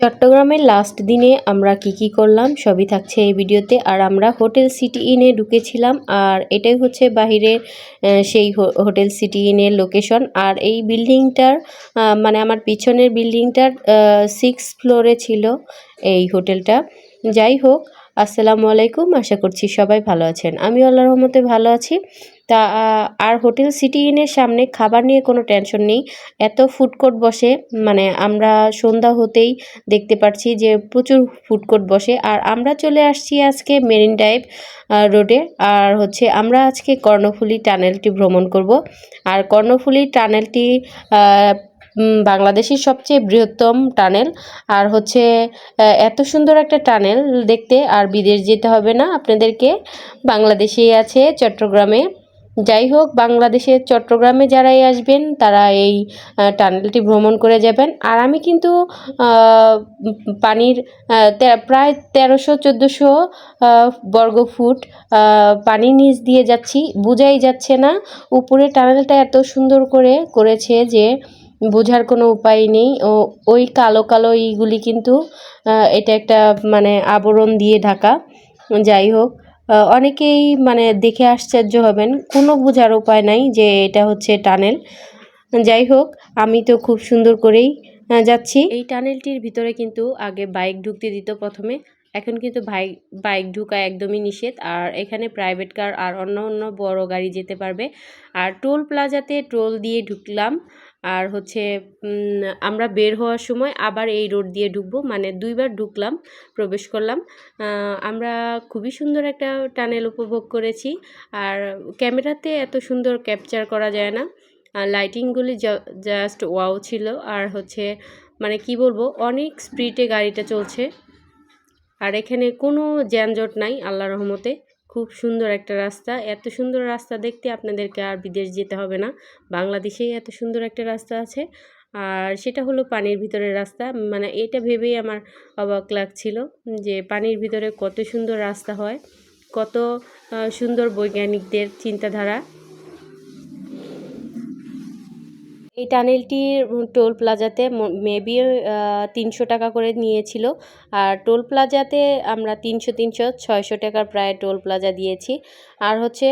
চট্টগ্রামের লাস্ট দিনে আমরা কি কি করলাম সবই থাকছে এই ভিডিওতে। আর আমরা হোটেল সিটি ইনে ঢুকেছিলাম আর এটাই হচ্ছে বাহিরের আহ, সেই হোটেল সিটি ইনের লোকেশন আর এই বিল্ডিংটার মানে আমার পিছনের বিল্ডিংটার সিক্স ফ্লোরে ছিল এই হোটেলটা যাই হোক আসসালামু আলাইকুম আশা করছি সবাই ভালো আছেন। আমি আল্লাহর রহমতে ভালো আছি। তা আর হোটেল সিটি ইনের সামনে খাবার নিয়ে কোনো টেনশন নেই। এত ফুড কোর্ট বসে মানে আমরা সন্ধ্যা হতেই দেখতে পাচ্ছি যে প্রচুর ফুড কোর্ট বসে। আর আমরা চলে আসছি আজকে মেরিন ড্রাইভ রোডে। আর হচ্ছে আমরা আজকে কর্ণফুলী টানেলটি ভ্রমণ করব। আর কর্ণফুলী টানেলটি বাংলাদেশের সবচেয়ে বৃহত্তম টানেল। আর হচ্ছে এত সুন্দর একটা টানেল দেখতে। আর বিদেশ যেতে হবে না আপনাদেরকে। বাংলাদেশেই আছে চট্টগ্রামে। যাই হোক বাংলাদেশের চট্টগ্রামে যারাই আসবেন তারা এই টানেলটি ভ্রমণ করে যাবেন। আর আমি কিন্তু পানির প্রায় তেরোশো চোদ্দোশো বর্গ ফুট আহ, পানির নিচ দিয়ে যাচ্ছি। বোঝাই যাচ্ছে না উপরে টানেলটা এত সুন্দর করে করেছে যে বোঝার কোনো উপায় নেই। ও ওই কালো কালো ইগুলি কিন্তু এটা একটা মানে আবরণ দিয়ে ঢাকা। যাই হোক অনেকেই মানে দেখে আশ্চর্য হবেন। কোনো বোঝার উপায় নাই যে এটা হচ্ছে টানেল। যাই হোক, আমি তো খুব সুন্দর করেই যাচ্ছি। এই টানেলটির ভিতরে কিন্তু আগে বাইক ঢুকতে দিত প্রথমে। এখন কিন্তু বাইক বাইক ঢুকা একদমই নিষেধ। আর এখানে প্রাইভেট কার আর অন্য অন্য বড় গাড়ি যেতে পারবে। আর টোল প্লাজাতে টোল দিয়ে ঢুকলাম। আর হচ্ছে আমরা বের হওয়ার সময় আবার এই রোড দিয়ে ঢুকবো। মানে দুইবার ঢুকলাম, প্রবেশ করলাম। আমরা খুবই সুন্দর একটা টানেল উপভোগ করেছি। আর ক্যামেরাতে এত সুন্দর ক্যাপচার করা যায় না। আর লাইটিংগুলি জাস্ট ওয়াও ছিল। আর হচ্ছে মানে কি বলব, অনেক স্পিডে গাড়িটা চলছে। আর এখানে কোনো যানজট নাই, আল্লাহ রহমতে। খুব সুন্দর একটা রাস্তা। এত সুন্দর রাস্তা দেখতে আপনাদেরকে আর বিদেশ যেতে হবে না। বাংলাদেশেই এত সুন্দর একটা রাস্তা আছে। আর সেটা হলো পানির ভিতরের রাস্তা। মানে এটা ভেবেই আমার অবাক লাগছিল যে পানির ভিতরে কত সুন্দর রাস্তা হয়, কত সুন্দর বৈজ্ঞানিকদের চিন্তাধারা। এই টানেলটির টোল প্লাজাতে মেবি তিনশো টাকা করে নিয়েছিল। আর টোল প্লাজাতে আমরা তিনশো তিনশো, ছয়শো টাকার প্রায় টোল প্লাজা দিয়েছি। আর হচ্ছে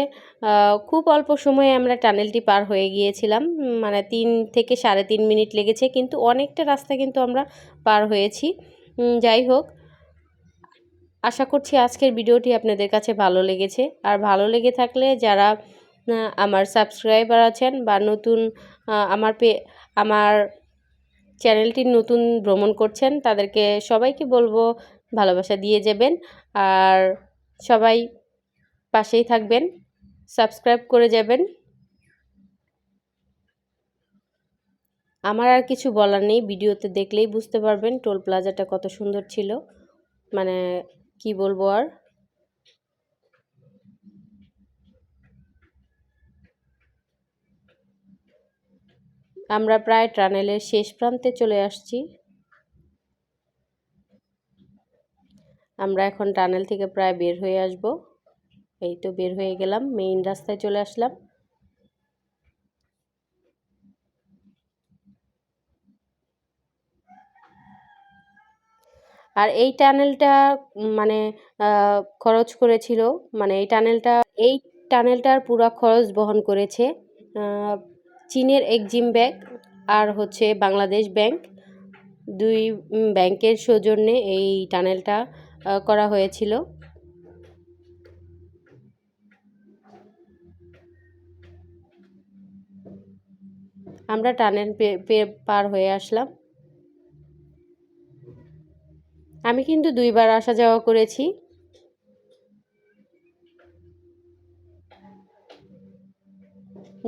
খুব অল্প সময়ে আমরা টানেলটি পার হয়ে গিয়েছিলাম। মানে তিন থেকে সাড়ে তিন মিনিট লেগেছে, কিন্তু অনেকটা রাস্তা কিন্তু আমরা পার হয়েছি। যাই হোক, আশা করছি আজকের ভিডিওটি আপনাদের কাছে ভালো লেগেছে। আর ভালো লেগে থাকলে যারা আমার সাবস্ক্রাইবার আছেন বা নতুন আমার পে, আমার চ্যানেলটি নতুন ভ্রমণ করছেন, তাদেরকে সবাইকে বলব ভালোবাসা দিয়ে যাবেন। আর সবাই পাশেই থাকবেন, সাবস্ক্রাইব করে যাবেন। আমার আর কিছু বলার নেই, ভিডিওতে দেখলেই বুঝতে পারবেন, টোল প্লাজাটা কত সুন্দর ছিল। মানে কি বলব আর? আমরা প্রায় টানেলের শেষ প্রান্তে চলে আসছি। আমরা এখন টানেল থেকে প্রায় বের হয়ে আসব। এই তো বের হয়ে গেলাম, মেইন রাস্তায় চলে আসলাম। আর এই টানেলটা মানে খরচ করেছিল মানে এই টানেলটা, এই টানেলটার পুরো খরচ বহন করেছে চীনের এক্সিম ব্যাংক আর হচ্ছে বাংলাদেশ ব্যাংক। দুই ব্যাংকের সৌজন্যে এই টানেলটা করা হয়েছিল। আমরা টানেল পার হয়ে আসলাম। আমি কিন্তু দুইবার আসা যাওয়া করেছি।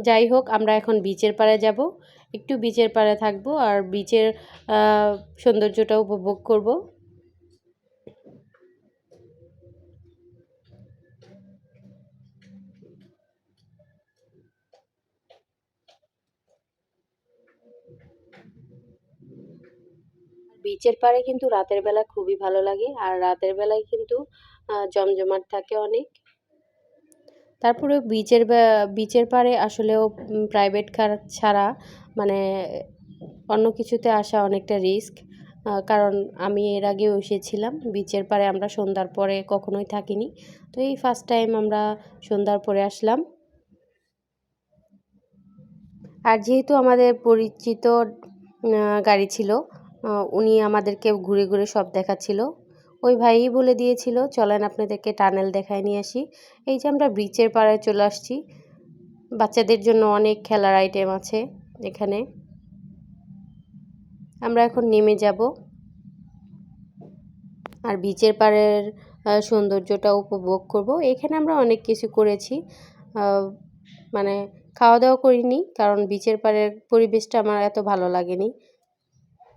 যাই হোক, আমরা এখন বিচের পাড়ে যাব। একটু বিচের পাড়ে থাকব আর বিচের সৌন্দর্যটা উপভোগ করব। বিচের পাড়ে কিন্তু রাতের বেলা খুবই ভালো লাগে, আর রাতের বেলায় কিন্তু জমজমাট থাকে অনেক। তারপরে বিচের বিচের পাড়ে আসলেও প্রাইভেট কার ছাড়া মানে অন্য কিছুতে আসা অনেকটা রিস্ক কারণ আমি এর আগেও এসেছিলাম। বিচের পাড়ে আমরা সন্ধ্যার পরে কখনোই থাকিনি। তো এই ফার্স্ট টাইম আমরা সন্ধ্যার পরে আসলাম। আর যেহেতু আমাদের পরিচিত গাড়ি ছিল উনি আমাদেরকে ঘুরে ঘুরে সব দেখাচ্ছিল। ওই ভাইই বলে দিয়েছিল, চলেন আপনাদেরকে টানেল দেখায় নিয়ে আসি। এই যে আমরা ব্রিচের পাড়ায় চলে আসছি। বাচ্চাদের জন্য অনেক খেলার আইটেম আছে এখানে। আমরা এখন নেমে যাব। আর বিচের পাড়ের সৌন্দর্যটা উপভোগ করব। এখানে আমরা অনেক কিছু করেছি। মানে খাওয়া দাওয়া করিনি, কারণ বিচের পাড়ের পরিবেশটা আমার এত ভালো লাগেনি।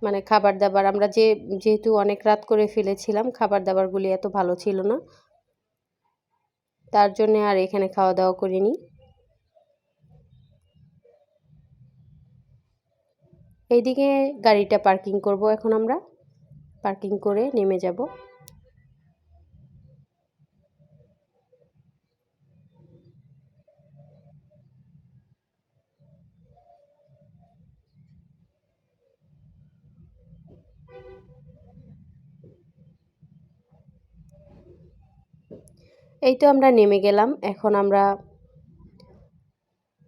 মানে খাবার দাবার আমরা যে, যেহেতু অনেক রাত করে ফেলেছিলাম খাবার দাবারগুলি এত ভালো ছিল না। তার জন্যে আর এখানে খাওয়া দাওয়া করিনি। এইদিকে গাড়িটা পার্কিং করব এখন আমরা। পার্কিং করে নেমে যাব। এই তো আমরা নেমে গেলাম। এখন আমরা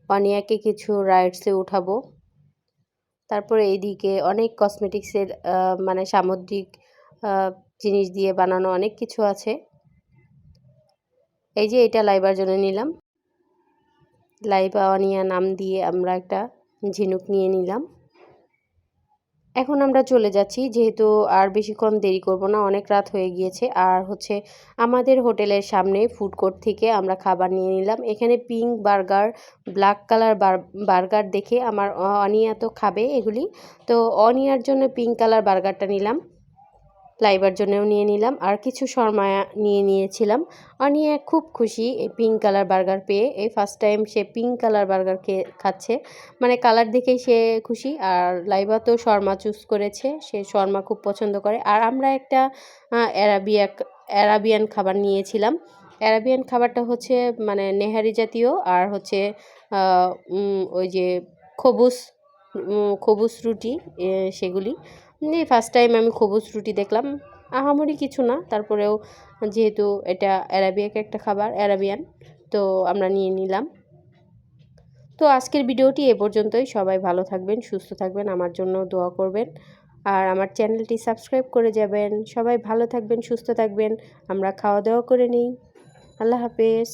অনিয়াকে কিছু রাইডসে উঠাবো। তারপরে এইদিকে অনেক কসমেটিক্সের মানে সামুদ্রিক জিনিস দিয়ে বানানো অনেক কিছু আছে। এই যে এটা লাইবার জন্য নিলাম। লাইবা অনিয়া নাম দিয়ে আমরা একটা ঝিনুক নিয়ে নিলাম। এখন আমরা চলে যাচ্ছি, যেহেতু আর বেশিক্ষণ দেরি করব না, অনেক রাত হয়ে গিয়েছে। আর হচ্ছে আমাদের হোটেলের সামনে ফুড কোর্ট থেকে আমরা খাবার নিয়ে নিলাম। এখানে pink burger black colour burger দেখে আমার অনিয়া তো খাবে এগুলি। তো অনিয়ার জন্য পিঙ্ক কালার বার্গারটা নিলাম। লাইবার জন্যও নিয়ে নিলাম। আর কিছু শর্মা নিয়ে নিয়েছিলাম। অনিয়া খুব খুশি এই পিঙ্ক কালার বার্গার পেয়ে। এই ফার্স্ট টাইম সে পিঙ্ক কালার বার্গার খেয়ে খাচ্ছে। মানে কালার দেখেই সে খুশি। আর লাইবা তো শর্মা চুজ করেছে। সে শর্মা খুব পছন্দ করে। আর আমরা একটা অ্যারাবিয়া অ্যারাবিয়ান খাবার নিয়েছিলাম। অ্যারাবিয়ান খাবারটা হচ্ছে মানে নেহারি জাতীয়। আর হচ্ছে ওই যে খবুস খবুস রুটি সেগুলি। এই ফার্স্ট টাইম আমি খবুস রুটি দেখলাম। আহামরি কিছু না, তারপরেও যেহেতু এটা অ্যারাবিয়াক একটা খাবার অ্যারাবিয়ান তো আমরা নিয়ে নিলাম। তো আজকের ভিডিওটি এ পর্যন্তই। সবাই ভালো থাকবেন, সুস্থ থাকবেন, আমার জন্য দোয়া করবেন। আর আমার চ্যানেলটি সাবস্ক্রাইব করে যাবেন। সবাই ভালো থাকবেন, সুস্থ থাকবেন। আমরা খাওয়া দাওয়া করে নিই। আল্লাহ হাফেজ।